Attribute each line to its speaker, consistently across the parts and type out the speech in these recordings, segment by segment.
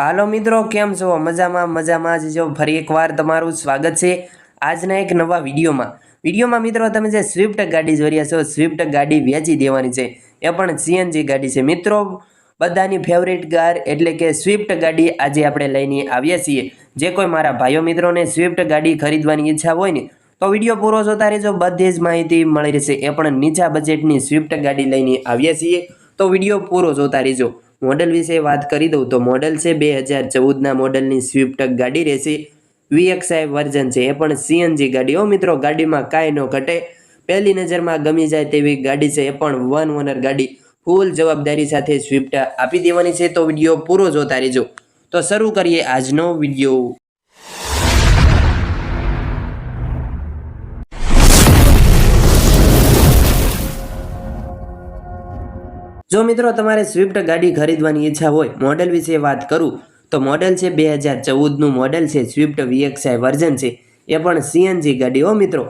Speaker 1: હાલો મિત્રો, કેમ છો? મજામાં મજામાં જ જો ફરી એકવાર તમારું સ્વાગત છે આજના એક નવા વિડીયોમાં. વિડીયોમાં મિત્રો, તમે જે સ્વિફ્ટ ગાડી જોઈ રહ્યા છો સ્વિફ્ટ ગાડી વેચી દેવાની છે. એ પણ સીએનજી ગાડી છે. મિત્રો, બધાની ફેવરેટ કાર એટલે કે સ્વિફ્ટ ગાડી આજે આપણે લઈને આવ્યા છીએ. જે કોઈ મારા ભાઈઓ મિત્રોને સ્વિફ્ટ ગાડી ખરીદવાની ઈચ્છા હોય ને, તો વીડિયો પૂરો જોતા રહેજો. બધી જ માહિતી મળી રહેશે. એ પણ નીચા બજેટની સ્વિફ્ટ ગાડી લઈને આવ્યા છીએ. તો વીડિયો પૂરો જોતા રહેજો. મોડલ વિશે વાત કરી દઉં તો મોડલ છે બે હજાર ચૌદના મોડલની સ્વિફ્ટ ગાડી રહેશે વીએક્સઆઈ વર્ઝન છે. એ પણ સીએનજી ગાડી. હો મિત્રો, ગાડીમાં કાંઈ ન ઘટે. પહેલી નજરમાં ગમી જાય તેવી ગાડી છે. એ પણ વન ઓનર ગાડી. ફૂલ જવાબદારી સાથે સ્વિફ્ટ આપી દેવાની છે. તો વીડિયો પૂરો જોતા રહેજો. તો શરૂ કરીએ આજનો વીડિયો. જો મિત્રો તમારે સ્વિફ્ટ ગાડી ખરીદવાની ઈચ્છા હોય મોડલ વિશે વાત કરું, તો મોડલ છે બે હજાર ચૌદનું મોડલ છે સ્વિફ્ટ વીએક્સઆઈ વર્ઝન છે. એ પણ સીએનજી ગાડી હો મિત્રો.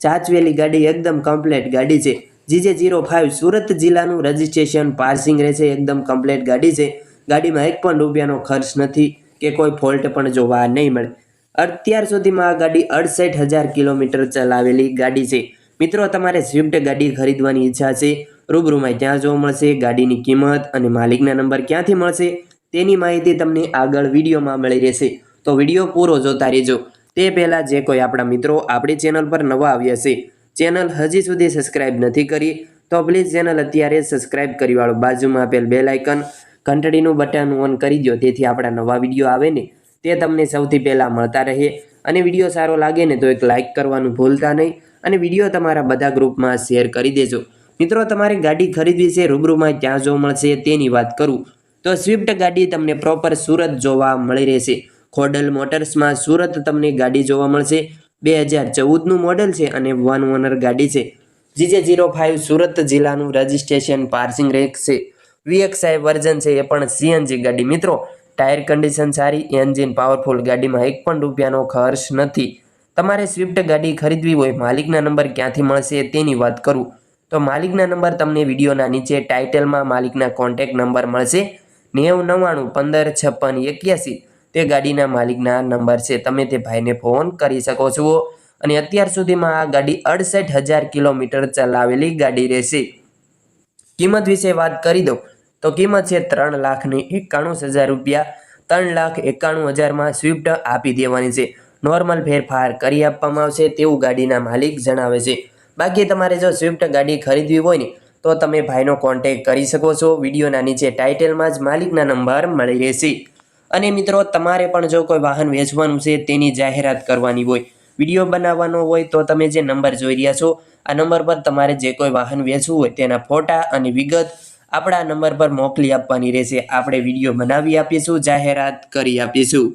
Speaker 1: ચાચવેલી ગાડી એકદમ કમ્પ્લેટ ગાડી છે. જીજે જીરો ફાઇવ સુરત જિલ્લાનું રજિસ્ટ્રેશન પાર્સિંગ રહેશે એકદમ કમ્પ્લેટ ગાડી છે. ગાડીમાં એક પણ રૂપિયાનો ખર્ચ નથી કે કોઈ ફોલ્ટ પણ જોવા નહીં મળે. અત્યાર સુધીમાં આ ગાડી અડસઠ હજાર કિલોમીટર ચલાવેલી ગાડી છે. મિત્રો, તમારે સ્વિફ્ટ ગાડી ખરીદવાની ઈચ્છા છે રૂબરૂમાં ક્યાં જોવા મળશે, ગાડીની કિંમત અને માલિકના નંબર ક્યાંથી મળશે તેની માહિતી તમને આગળ વિડીયોમાં મળી રહેશે. તો વીડિયો પૂરો જોતા રહેજો. તે પહેલાં જે કોઈ આપણા મિત્રો આપણી ચેનલ પર નવા આવ્યા છે, ચેનલ હજી સુધી સબસ્ક્રાઇબ નથી કરી, તો પ્લીઝ ચેનલ અત્યારે સબસ્ક્રાઇબ કરી વાળો બાજુમાં આપેલ બેલ આઇકન ઘંટડીનું બટન ઓન કરી દો તેથી આપણા નવા વીડિયો આવે ને તે તમને સૌથી પહેલાં મળતા રહે. અને વીડિયો સારો લાગે ને તો એક લાઇક કરવાનું ભૂલતા નહીં. અને વીડિયો તમારા બધા ગ્રુપમાં શેર કરી દેજો. મિત્રો, તમારે ગાડી ખરીદવી છે, રૂબરૂમાં ક્યાં જોવા મળશે તેની વાત કરું. તો સ્વિફ્ટ ગાડી તમને પ્રોપર સુરત જોવા મળી રહેશે. ખોડલ મોટર્સમાં સુરત તમને ગાડી જોવા મળશે. બે હજાર ચૌદનું મોડલ છે અને વન ઓનર ગાડી છે. જીજે જીરો ફાઇવ સુરત જિલ્લાનું રજિસ્ટ્રેશન પાર્સિંગ રહેશે. વીએક્સઆઈ વર્ઝન છે એ પણ સીએનજી ગાડી. મિત્રો, ટાયર કન્ડિશન સારી, એન્જિન પાવરફુલ, ગાડીમાં એક પણ રૂપિયાનો ખર્ચ નથી. તમારે સ્વિફ્ટ ગાડી ખરીદવી હોય, માલિકના નંબર ક્યાંથી મળશે તેની વાત કરું. તો માલિકના નંબર તમને વિડીયોના નીચે ટાઇટલમાં માલિકના કોન્ટેક નંબર મળશે. નેવું નવ્વાણું પંદર છપ્પન એક્યાસી તે ગાડીના માલિકના નંબર છે. તમે તે ભાઈને ફોન કરી શકો છો. અને અત્યાર સુધીમાં આ ગાડી અડસઠ હજાર કિલોમીટર ચલાવેલી ગાડી રહેશે. કિંમત વિશે વાત કરી દઉં. તો કિંમત છે ત્રણ લાખની એકાણું હજાર રૂપિયા. ત્રણ લાખ એકાણું હજારમાં સ્વિફ્ટ આપી દેવાની છે. નોર્મલ ફેરફાર કરી આપવામાં આવશે તેવું ગાડીના માલિક જણાવે છે. બાકી તમારે જો સ્વિફ્ટ ગાડી ખરીદવી હોય ને, તો તમે ભાઈનો કોન્ટેક કરી શકો છો. વિડીયોના નીચે ટાઇટલમાં જ માલિકના નંબર મળી રહેશે. અને મિત્રો, તમારે પણ જો કોઈ વાહન વેચવાનું છે, તેની જાહેરાત કરવાની હોય, વીડિયો બનાવવાનો હોય, તો તમે જે નંબર જોઈ રહ્યા છો, આ નંબર પર તમારે જે કોઈ વાહન વેચવું હોય, તેના ફોટા અને વિગત આપણા નંબર પર મોકલી આપવાની રહેશે. આપણે વીડિયો બનાવી આપીશું, જાહેરાત કરી આપીશું.